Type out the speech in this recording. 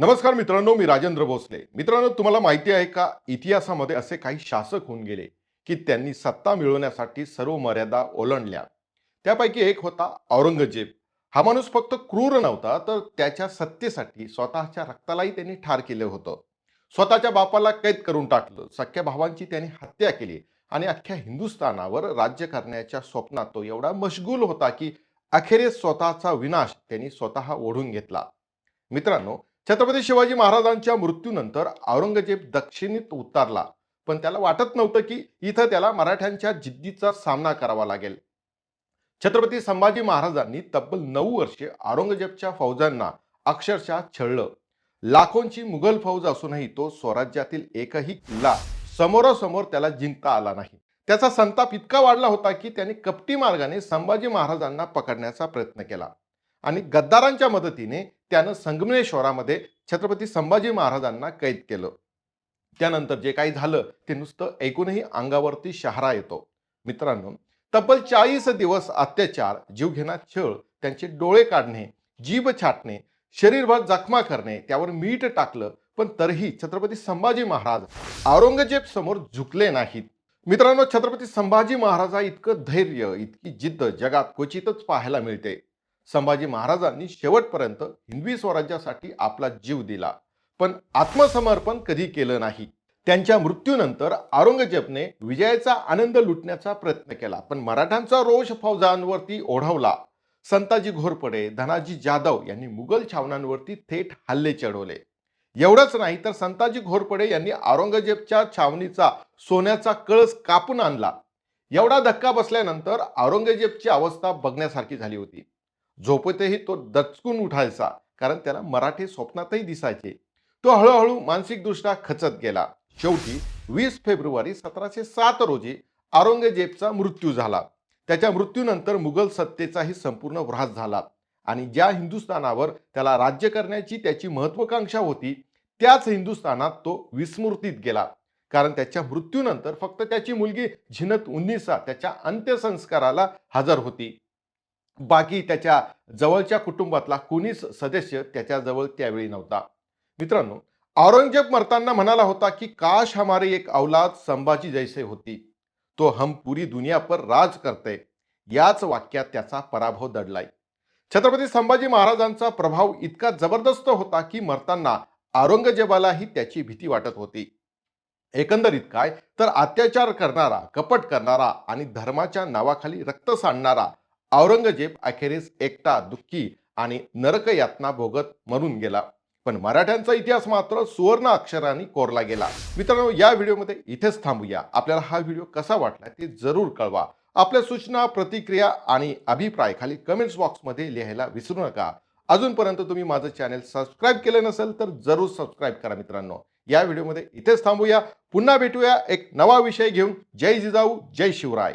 नमस्कार मित्रांनो मी राजेंद्र भोसले. मित्रांनो तुम्हाला माहिती आहे का इतिहासामध्ये असे काही शासक होऊन गेले की त्यांनी सत्ता मिळवण्यासाठी सर्व मर्यादा ओलांडल्या. त्यापैकी एक होता औरंगजेब. हा माणूस फक्त क्रूर नव्हता तर त्याच्या सत्तेसाठी स्वतःच्या रक्तालाही त्यांनी ठार केलं होतं. स्वतःच्या बापाला कैद करून टाकलं. सख्या भावांची त्यांनी हत्या केली आणि अख्ख्या हिंदुस्थानावर राज्य करण्याच्या स्वप्नात तो एवढा मशगूल होता की अखेरीस स्वतःचा विनाश त्यांनी स्वतः ओढून घेतला. मित्रांनो छत्रपती शिवाजी महाराजांच्या मृत्यूनंतर औरंगजेब दक्षिणेत उतरला. पण त्याला वाटत नव्हतं की इथं त्याला मराठ्यांच्या जिद्दीचा सामना करावा लागेल. छत्रपती संभाजी महाराजांनी तब्बल नऊ वर्षे औरंगजेबच्या फौजांना अक्षरशः छळलं. लाखोंची मुघल फौज असूनही तो स्वराज्यातील एकही किल्ला समोरासमोर त्याला जिंकता आला नाही. त्याचा संताप इतका वाढला होता की त्याने कपटी मार्गाने संभाजी महाराजांना पकडण्याचा प्रयत्न केला. आणि गद्दारांच्या मदतीने त्यानं संगमेश्वरामध्ये छत्रपती संभाजी महाराजांना कैद केलं. त्यानंतर जे काही झालं ते नुसतं ऐकूनही अंगावरती शहारा येतो. मित्रांनो तब्बल चाळीस दिवस अत्याचार जीवघेणा छळ त्यांचे डोळे काढणे जीभ छाटणे शरीरभर जखमा करणे त्यावर मीठ टाकलं पण तरीही छत्रपती संभाजी महाराज औरंगजेब समोर झुकले नाहीत. मित्रांनो छत्रपती संभाजी महाराजा इतकं धैर्य इतकी जिद्द जगात क्वचितच पाहायला मिळते. संभाजी महाराजांनी शेवटपर्यंत हिंदवी स्वराज्यासाठी आपला जीव दिला. पण आत्मसमर्पण कधी केलं नाही. त्यांच्या मृत्यूनंतर औरंगजेबने विजयाचा आनंद लुटण्याचा प्रयत्न केला. पण मराठ्यांचा रोष फौजांवरती ओढवला. संताजी घोरपडे धनाजी जाधव यांनी मुघल छावण्यांवरती थेट हल्ले चढवले. एवढंच नाही तर संताजी घोरपडे यांनी औरंगजेबच्या छावणीचा सोन्याचा कळस कापून आणला. एवढा धक्का बसल्यानंतर औरंगजेबची अवस्था बघण्यासारखी झाली होती. झोपेतही तो दचकून उठायचा कारण त्याला मराठी स्वप्नातही दिसायचे. तो हळूहळू मानसिकदृष्ट्या खचत गेला. शेवटी वीस फेब्रुवारी सतराशे सात रोजी औरंगजेबचा मृत्यू झाला. त्याच्या मृत्यूनंतर मुघल सत्तेचाही संपूर्ण ऱ्हास झाला आणि ज्या हिंदुस्थानावर त्याला राज्य करण्याची त्याची महत्वाकांक्षा होती त्याच हिंदुस्थानात तो विस्मृतीत गेला. कारण त्याच्या मृत्यूनंतर फक्त त्याची मुलगी झिनत उन्निसा त्याच्या अंत्यसंस्काराला हजर होती. बाकी त्याच्या जवळच्या कुटुंबातला कोणीच सदस्य त्याच्याजवळ त्यावेळी नव्हता. मित्रांनो औरंगजेब मरताना म्हणाला होता की काश हमारी एक औलाद संभाजी जैसे होती तो हम पुरी दुनिया पर राज करते. याच वाक्यात त्याचा पराभव दडलाय. छत्रपती संभाजी महाराजांचा प्रभाव इतका जबरदस्त होता की मरताना औरंगजेबालाही त्याची भीती वाटत होती. एकंदरीत काय? तर अत्याचार करणारा कपट करणारा आणि धर्माच्या नावाखाली रक्त सांडणारा औरंगजेब अखेरीस एकटा दुःखी आणि नरक यातना भोगत मरून गेला. पण मराठ्यांचा इतिहास मात्र सुवर्ण अक्षरांनी कोरला गेला. मित्रांनो या व्हिडिओमध्ये इथेच थांबूया. आपल्याला हा व्हिडिओ कसा वाटला ते जरूर कळवा. आपल्या सूचना प्रतिक्रिया आणि अभिप्राय खाली कमेंट्स बॉक्समध्ये लिहायला विसरू नका. अजूनपर्यंत तुम्ही माझं चॅनल सबस्क्राईब केलं नसेल तर जरूर सबस्क्राईब करा मित्रांनो. या व्हिडिओमध्ये इथेच थांबूया. पुन्हा भेटूया एक नवा विषय घेऊन. जय जिजाऊ जय शिवराय.